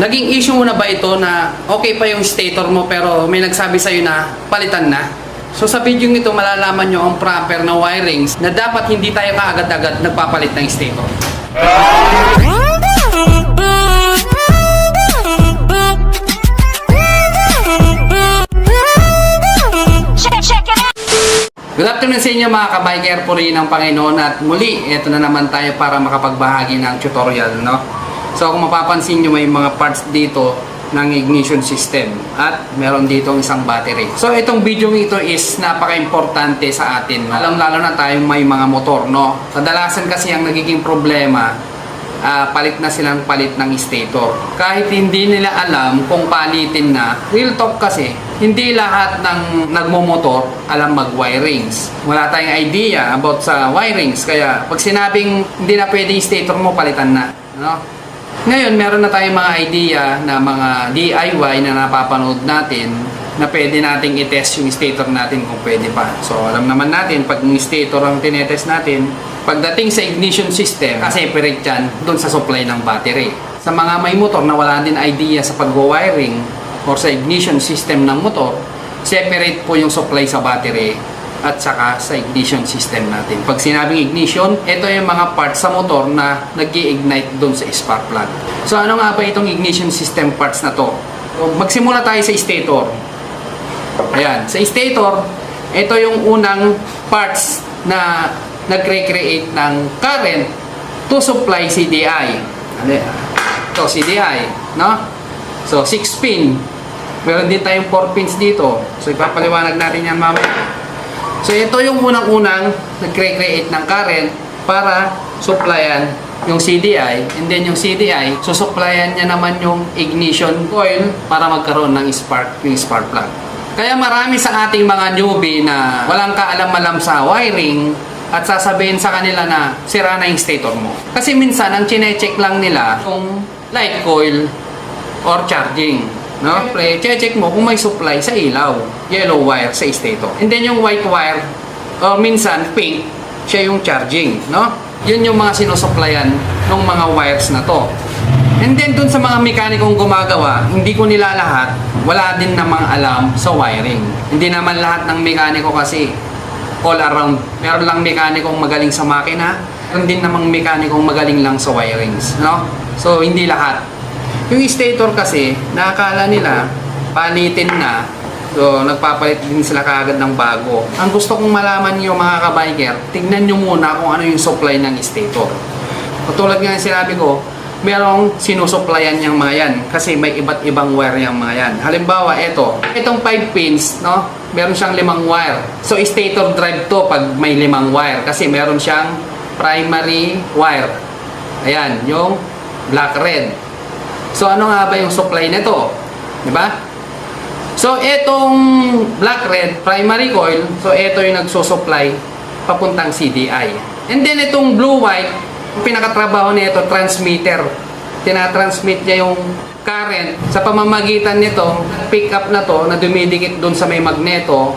Naging issue mo na ba ito na okay pa yung stator mo pero may nagsabi sa'yo na palitan na? So sa video ito malalaman nyo ang proper na wirings na dapat hindi tayo kaagad-agad nagpapalit ng stator. Good afternoon sa inyo mga kabiker puri ng Panginoon at muli, ito na naman tayo para makapagbahagi ng tutorial, no? So kung mapapansin nyo may mga parts dito ng ignition system at meron dito isang battery. So itong video ito is napaka-importante sa atin. Alam lalo na tayong may mga motor, no? Kadalasan kasi ang nagiging problema ah, palit na silang palit ng stator. Kahit hindi nila alam kung palitin na, real talk kasi, hindi lahat ng nagmomotor alam mag-wirings. Wala tayong idea about sa wirings. Kaya pag sinabing hindi na pwede stator mo, palitan na. No? Ngayon, meron na tayong mga idea na mga DIY na napapanood natin na pwede nating i-test yung stator natin kung pwede pa. So, alam naman natin, pag yung stator ang tinetest natin, pagdating sa ignition system, separate yan doon sa supply ng battery. Sa mga may motor na wala din idea sa pag-wiring or sa ignition system ng motor, separate po yung supply sa battery at saka sa ignition system natin. Pag sinabing ignition, ito yung mga parts sa motor na nag ignite doon sa spark plug. So ano nga ba itong ignition system parts na to? Magsimula tayo sa stator. Ayan, sa stator, ito yung unang parts na nagre-create ng current to supply CDI. Ano yan? Ito, CDI, no? So, 6 pin. Meron din tayong 4 pins dito. So, ipapaliwanag natin yan mamaya. So, ito yung unang-unang nagre-create ng current para supplyan yung CDI. And then yung CDI, susupplyan niya naman yung ignition coil para magkaroon ng spark, yung spark plug. Kaya marami sa ating mga newbie na walang kaalam-alam sa wiring at sasabihin sa kanila na sira na yung stator mo. Kasi minsan, ang chine-check lang nila kung light coil or charging. No? Pre, check mo kung may supply sa ilaw, yellow wire sa stator. And then yung white wire, or minsan pink, siya yung charging, no? Yun yung mga sinusuplayan ng mga wires na to. And then dun sa mga mekanikong gumagawa, hindi ko nila lahat, wala din namang alam sa wiring. Hindi naman lahat ng mekaniko kasi all around. Meron lang mekanikong magaling sa makina, meron din namang mekanikong magaling lang sa wirings, no? So hindi lahat. Yung stator kasi, nakakala nila, palitin na, so nagpapalit din sila kagad ng bago. Ang gusto kong malaman niyo mga kabiker, tignan nyo muna kung ano yung supply ng stator. Katulad nga ng sinabi ko, merong sinusupplyan yung mga yan kasi may iba't ibang wire yung mga yan. Halimbawa, ito, itong 5 pins, no? Meron siyang limang wire. So, stator drive to pag may limang wire kasi meron siyang primary wire. Ayan, yung black red. So ano nga ba yung supply nito? 'Di ba? So itong black red primary coil, so ito yung nagso-supply papuntang CDI. And then itong blue white, pinakatrabaho nito transmitter. Tinatransmit niya yung current sa pamamagitan nito, pick up na to na dumidikit doon sa may magneto.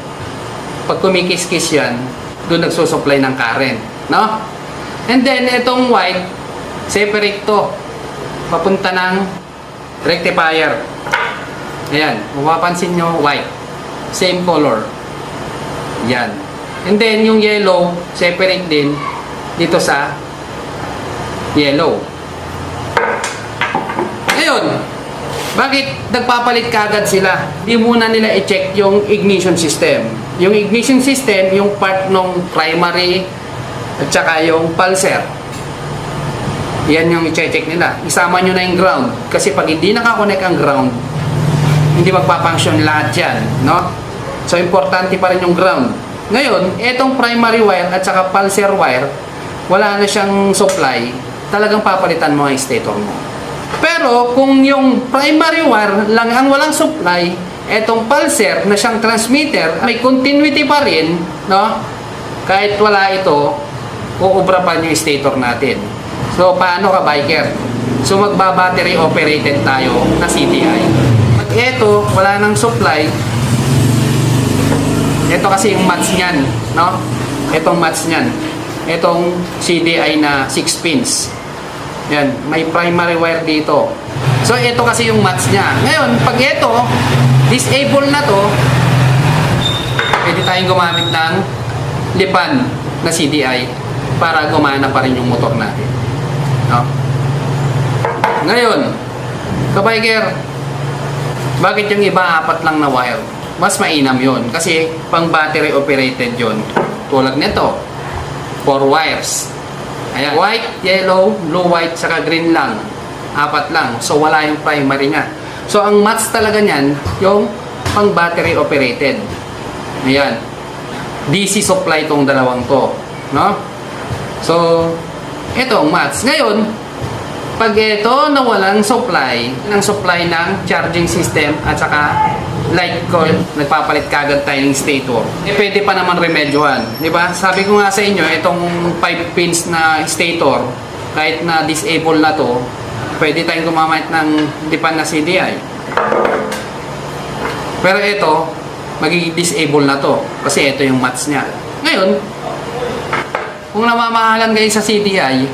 Pag kumikis-kis yan, doon nagsusupply ng current, no? And then itong white, separate to papunta ng rectifier. Ayan, kung mapapansin nyo, white. Same color. Yan. And then, yung yellow, separate din dito sa yellow. Ngayon, bakit nagpapalit kagad sila? Di muna nila i-check yung ignition system. Yung ignition system, yung part ng primary at saka yung pulser. Yan yung i-check nila. Isama nyo na yung ground. Kasi pag hindi nakakonect ang ground, hindi magpa-function lahat yan. No? So, importante pa rin yung ground. Ngayon, etong primary wire at saka pulser wire, wala na siyang supply, talagang papalitan mo ang stator mo. Pero, kung yung primary wire lang ang walang supply, etong pulser na siyang transmitter, may continuity pa rin, no? Kahit wala ito, uubra pa yung stator natin. So, paano ka, biker? So, magba-battery operated tayo na CDI. Pag ito, wala nang supply, ito kasi yung match niyan, no? Itong match niyan. Itong CDI na 6 pins. Yan, may primary wire dito. So, ito kasi yung match niya. Ngayon, pag ito, disable na to, pwede tayong gumamit ng lipan na CDI para gumana pa rin yung motor natin. No? Ngayon, kabiker, bakit yung iba apat lang na wire? Mas mainam yon kasi pang battery operated yon tulad nito, four wires. Ayan, white, yellow, blue, white, saka green lang. Apat lang. So, wala yung primary niya. So, ang match talaga niyan, yung pang battery operated. Ayan. DC supply tong dalawang to. No? So, ito ang match. Ngayon, pag ito nawalan supply, ng supply ng charging system at saka light coil, nagpapalit kagad tayo ng stator. Eh, pwede pa naman remedyohan. Di ba? Sabi ko nga sa inyo, itong 5 pins na stator, kahit na disable na to, pwede tayong gumamit ng dipan na CDI. Pero ito, magiging disable na to. Kasi ito yung match niya. Ngayon, kung namamahalan kayo sa CDI,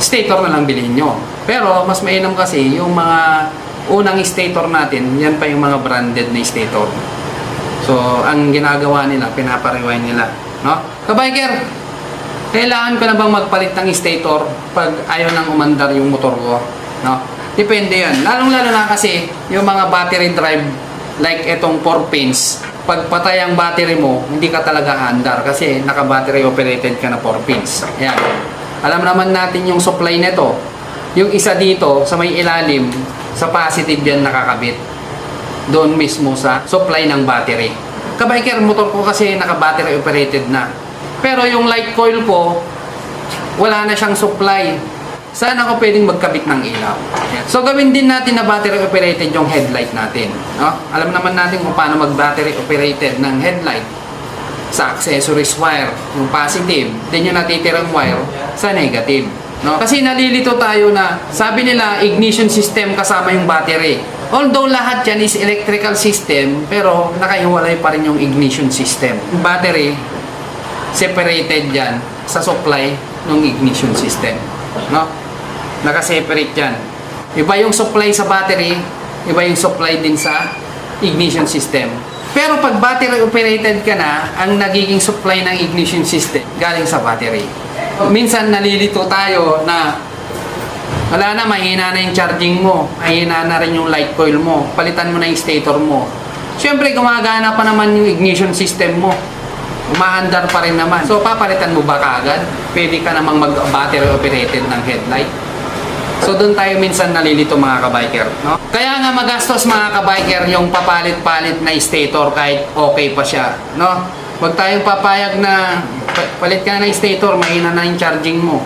stator na lang bilhin nyo. Pero mas mainam kasi yung mga unang stator natin, yan pa yung mga branded na stator. So, ang ginagawa nila, pinapariwind nila. No? Kabiker, kailangan ko na bang magpalit ng stator pag ayaw nang umandar yung motor ko? No? Depende yan. Lalong-lalo na kasi yung mga battery drive like etong 4 pins, pag patay ang battery mo, hindi ka talaga andar kasi naka-battery operated ka na 4 pins. Yan. Alam naman natin yung supply nito. Yung isa dito sa may ilalim, sa positive yan nakakabit. Doon mismo sa supply ng battery. Kabiker, motor ko kasi naka-battery operated na. Pero yung light coil ko, wala na siyang supply. Saan ako pwedeng magkabit ng ilaw? So gawin din natin na battery operated yung headlight natin. No? Alam naman natin kung paano mag-battery operated ng headlight sa accessories wire, yung positive, then yung natitirang wire sa negative. No? Kasi nalilito tayo na sabi nila ignition system kasama yung battery. Although lahat yan is electrical system, pero nakahiwalay pa rin yung ignition system. Yung battery, separated yan sa supply ng ignition system. No? Naka-separate yan. Iba yung supply sa battery, iba yung supply din sa ignition system. Pero pag battery operated ka na, ang nagiging supply ng ignition system galing sa battery. Minsan nalilito tayo na wala na, mahina na yung charging mo, mahina na rin yung light coil mo, palitan mo na yung stator mo. Siyempre, gumagana pa naman yung ignition system mo. Umaandar pa rin naman. So, papalitan mo ba kaagad? Pwede ka namang mag-battery operated ng headlight. So doon tayo minsan nalilito mga kabiker, no? Kaya nga magastos mga kabiker yung papalit-palit na stator kahit okay pa siya, no? Huwag tayong papayag na pa- palit ka na ng stator, mahina na yung charging mo.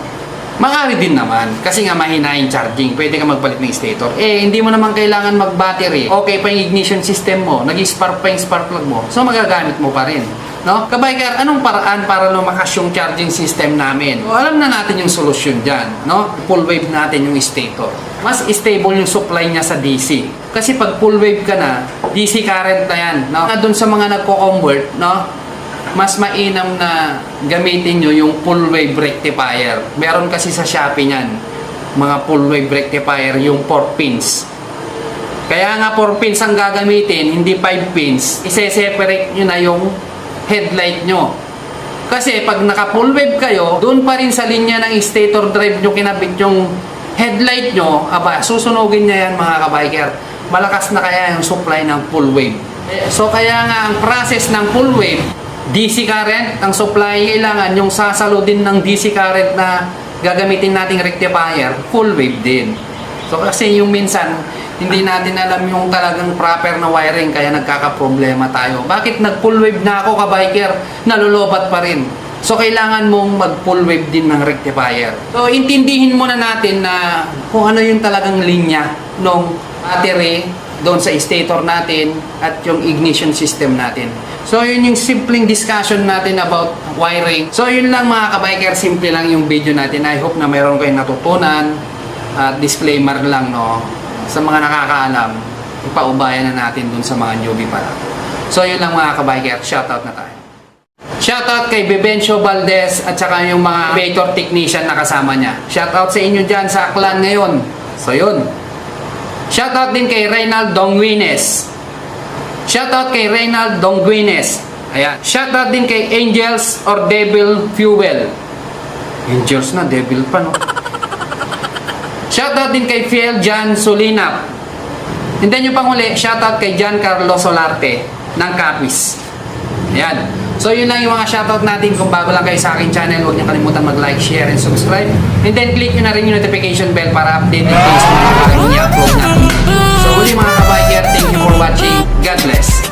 Makari din naman, kasi nga mahina yung charging, pwede ka magpalit ng stator. Eh, hindi mo naman kailangan mag-battery. Okay pa yung ignition system mo, nag-spark pa yung spark plug mo, so magagamit mo pa rin. No? Kabiker, anong paraan para lumakas yung charging system namin? O, alam na natin yung solusyon dyan. No? Full wave natin yung stator. Mas stable yung supply niya sa DC. Kasi pag full wave ka na, DC current na yan. No? Doon sa mga nagko-convert, no? mas mainam na gamitin nyo yung full wave rectifier. Meron kasi sa Shopee niyan, mga full wave rectifier, yung 4 pins. Kaya nga 4 pins ang gagamitin, hindi 5 pins. Ise-separate nyo na yung headlight nyo. Kasi pag naka full wave kayo, doon pa rin sa linya ng stator drive nyo kinabit yung headlight nyo, aba, susunugin niya yan mga kabiker. Malakas na kaya yung supply ng full wave. So kaya nga ang process ng full wave, DC current, ang supply kailangan yung sasalo din ng DC current na gagamitin nating rectifier, full wave din. So kasi yung minsan, hindi natin alam yung talagang proper na wiring kaya nagkakaproblema tayo. Bakit nag full wave na ako ka-biker, nalulobat pa rin. So kailangan mong mag full wave din ng rectifier. So intindihin muna natin na kung ano yung talagang linya ng battery doon sa stator natin at yung ignition system natin. So yun yung simpleng discussion natin about wiring. So yun lang mga ka-biker, simple lang yung video natin. I hope na mayroon kayong natutunan. At disclaimer lang no, sa mga nakakaalam, ipaubayan na natin dun sa mga newbie pa lang. So yun lang mga ka-biker, shoutout na tayo. Shoutout kay Bebencio Valdez at saka yung mga elevator technician na kasama niya. Shoutout sa inyo dyan sa Aklan ngayon. So yun. Shoutout din kay Reynald Dongwines. Shoutout kay Reynald Dongwines. Ayan. Shoutout din kay Angels or Devil Fuel. Angels na, Devil pa no. Shoutout din kay Fiel Jan Solinap. And then yung panghuli, shoutout kay Jan Carlos Solarte ng Capis. Ayan. So yun lang yung mga shoutout natin. Kung bago lang kayo sa aking channel, huwag niyo kalimutan mag-like, share, and subscribe. And then click nyo na rin yung notification bell para updated kayo sa mga bagong i-upload natin. So uli mga kabiker, thank you for watching. God bless.